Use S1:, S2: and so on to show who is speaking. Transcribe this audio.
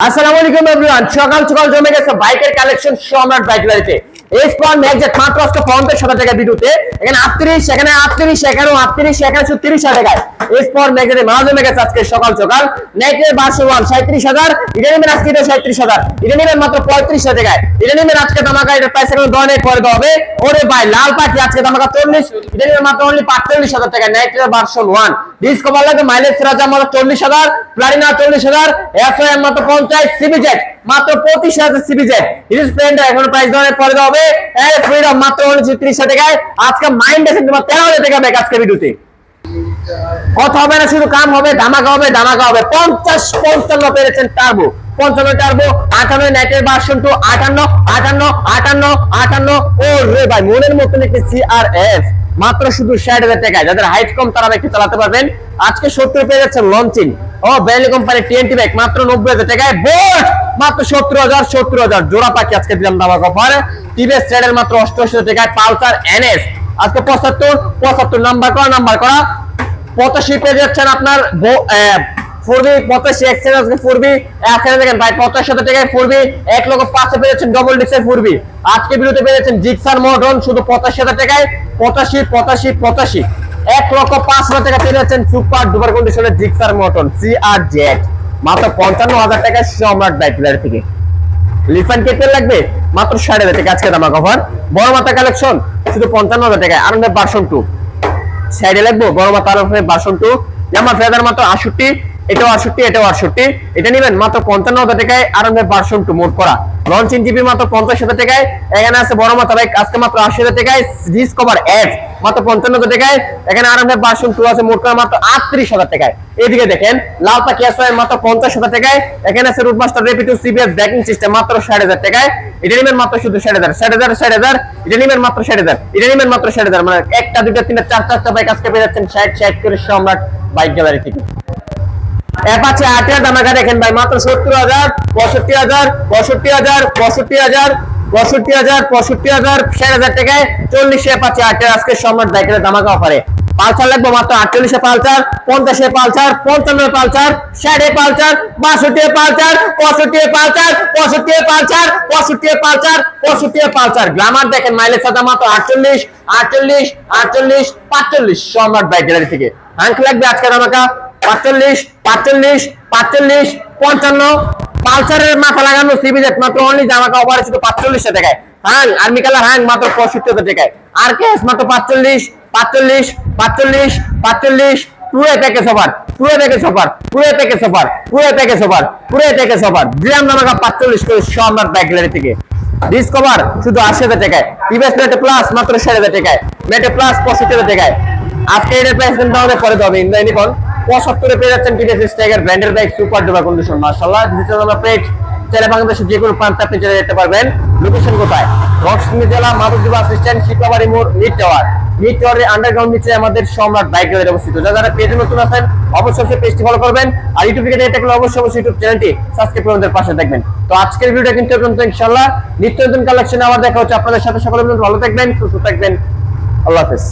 S1: আসসালামু আলাইকুম এভরিওয়ান সকাল সকাল জমে গেছে বাইকের কালেকশন সম্রাট বাইক ওরে ভাই, লাল আজকে চল্লিশ মাত্র অনলি হাজার টাকা নাইটের ওয়ান ডিসকভার লাগে মাইলেজ রাজা মাত্র চল্লিশ হাজার চল্লিশ হাজার পঞ্চাশ মাত্র পঁচিশ হাজার হিল স্প্লেন্ডার এখন প্রাইস ধরে, পরে হবে। ফ্রিডম মাত্র ত্রিশ টাকায়। আজকে মাইন্ড আছে তোমার তেরো হাজার টাকা ব্যাগ আজকে ভিডিওতে কথা হবে না, শুধু কাম হবে, ধামাকা হবে ধামাকা হবে। পঞ্চাশ, পঞ্চান্ন পেরেছেন টার্বো পঞ্চান্ন টার্বো আটান্ন নাইটের ভার্সন টু আটান্ন আটান্ন আটান্ন আটান্ন। ও রে ভাই, মনের মতন একটি সিআরএফ মাত্র শুধু ষাট হাজার টাকায়। যাদের হাইট কম, তারা একটু চালাতে পারবেন। আজকে সত্তর পেয়ে যাচ্ছেন লঞ্চিং ও বেলি কোম্পানি টিএনটি ব্যাগ মাত্র নব্বই হাজার টাকায় বোর্ড মাত্র সত্তর হাজার সত্তর হাজার। জোড়া পাখি আজকে দিলাম দামা কফার টিভিএস স্যাডেল মাত্র অষ্টআশি টাকায় পালসার এনএস আজকে পঁচাত্তর পঁচাত্তর নাম্বার করা নাম্বার করা। পঁচাশি পেয়ে যাচ্ছেন আপনার ফোরবি পঁচাশি এক্সেল আজকে ফোরবি এখানে দেখেন ভাই, পঁচাশি হাজার টাকায় ফোরবি এক লক্ষ পাঁচে পেয়ে যাচ্ছেন ডবল ডিসের ফোরবি আজকে বিরুদ্ধে পেয়ে যাচ্ছেন জিক্সার মডন শুধু পঁচাশি হাজার টাকায়। পঁচাশি পঁচাশি পঁচাশি। এক লক্ষ পাঁচ হাজার টাকা পেয়ে যাচ্ছেন সুপার ডুপার কন্ডিশনের জিক্সার মটন সি আর জেড মাত্র পঞ্চান্ন হাজার টাকায় সম্রাট বাইক থেকে। লিফান কেটেল লাগবে? মাত্র ষাট হাজার টাকা আজকে দামা কভার বড় মাথা কালেকশন শুধু পঞ্চান্ন হাজার টাকায়। আনন্দের বাসন টু সাইডে লাগবো? বড় মাথা আরফে বাসন টু জামা ফেদার মাত্র আটষট্টি, এটাও আটষট্টি এটাও আটষট্টি। এটা নেবেন মাত্র পঞ্চান্ন হাজার টাকায়। আরামের ভার্সন টু মোট করা। লঞ্চিং জিপি মাত্র পঞ্চাশ হাজার টাকায়। এখানে আছে বড় মাথা বাইক আজকে মাত্র আশি হাজার টাকায়। ডিসকভার এফ মাত্র পঞ্চান্ন টাকায় এখানে আরামের ভার্সন টু আছে, মোট মাত্র আটত্রিশ হাজার টাকায়। এদিকে দেখেন লাল পাখি আছে মাত্র পঞ্চাশ হাজার টাকায়। এখানে আছে রুটমাস্টার সিবিএস ব্যাকিং সিস্টেম মাত্র ষাট হাজার টাকায়। মাত্র শুধু ষাট হাজার ষাট হাজার ষাট হাজার। মাত্র ষাট হাজার মাত্র ষাট হাজার। মানে একটা দুটা তিনটা, চার চারটা বাইক আজকে পেয়ে যাচ্ছেন ষাট ষাট করে সম্রাট বাইক গ্যালারি থেকে। অ্যাপাচে আটের দামাকা দেখেন ভাই, মাত্র সত্তর হাজার, পঁয়ষট্টি হাজার পঁয়ষট্টি হাজার পঁয়ষট্টি হাজার পঁয়ষট্টি হাজার পঁয়ষট্টি হাজার, ষাট হাজার টাকায় চল্লিশে অ্যাপাচে আটের আজকে সম্রাট বাইকের দামাকা অফারে পালসার লাগবে মাত্র আটচল্লিশে পালসার, পঞ্চাশে পালসার, পঞ্চান্ন পালসার, ষাটে পালসার, বাষট্টি পালসার, পঁয়ষট্টি পালসার পঁয়ষট্টি পালসার পঁয়ষট্টি পালসার পঁয়ষট্টি পালসার। গ্লামার দেখেন মাইলেজ সাদা মাত্র আটচল্লিশ আটচল্লিশ আটচল্লিশ, পাঁচচল্লিশ সম্রাট বাইক গ্যালারি থেকে। হ্যাঙ্ক লাগবে আজকের আমাকে পাঁচচল্লিশ পাঁচচল্লিশ পাঁচচল্লিশ, পঞ্চান্ন পালসারের মাথা লাগানো সিবিজেট মাত্র অনলি জামা কাপড় শুধু পাঁচচল্লিশশো টাকায়। হ্যাঁ আর্মি কালার হ্যাং মাত্র পঁয়ষট্টি হাজার টাকায়। আর কেস মাত্র পাঁচচল্লিশ? পাঁচচল্লিশ পাঁচচল্লিশ পাঁচচল্লিশ। পুরো প্যাকেজ অফার পুরো প্যাকেজ অফার পুরো প্যাকেজ অফার পুরো প্যাকেজ অফার পুরো প্যাকেজ অফার দিলাম নামাকা পাঁচচল্লিশ করে সম্রাট ব্যাগ গ্যালারি থেকে। ডিসকভার শুধু আশি হাজার টাকায়। টিভিএস মেটে প্লাস মাত্র ষাট হাজার টাকায়। মেটে প্লাস পঁয়ষট্টি হাজার টাকায়। আজকে এর প্রাইস কিন্তু আমাদের পরে দেবে ইন্দ্রায়ণী ফোন পঁচাত্তরে পেয়ে যাচ্ছেন টিভিএস স্টাইগার ব্র্যান্ডের বাইক সুপার ডুপার কন্ডিশন মার্শাল্লাহ ডিজিটাল নাম্বার প্লেট চাইলে বাংলাদেশের যে কোনো প্রান্তে আপনি চলে যেতে পারবেন। লোকেশন কোথায়? রক্সমি জেলা মাধবদী বাস স্ট্যান্ড শিকাবাড়ি মোড় মিড টাওয়ার মিড টাওয়ারের আন্ডারগ্রাউন্ড নিচে আমাদের সম্রাট বাইক গ্যালারি অবস্থিত। যারা যারা পেজে নতুন আছেন, অবশ্যই অবশ্যই পেজটি ফলো করবেন। আর ইউটিউব থেকে দেখতে গেলে অবশ্যই অবশ্যই ইউটিউব চ্যানেলটি সাবস্ক্রাইব করে আমাদের পাশে দেখবেন তো আজকের ভিডিওটা কিন্তু পর্যন্ত, ইনশাআল্লাহ। নিত্য নতুন কালেকশন আবার দেখা হচ্ছে আপনাদের সাথে। সকলে ভালো থাকবেন, সুস্থ থাকবেন। আল্লাহ হাফেজ।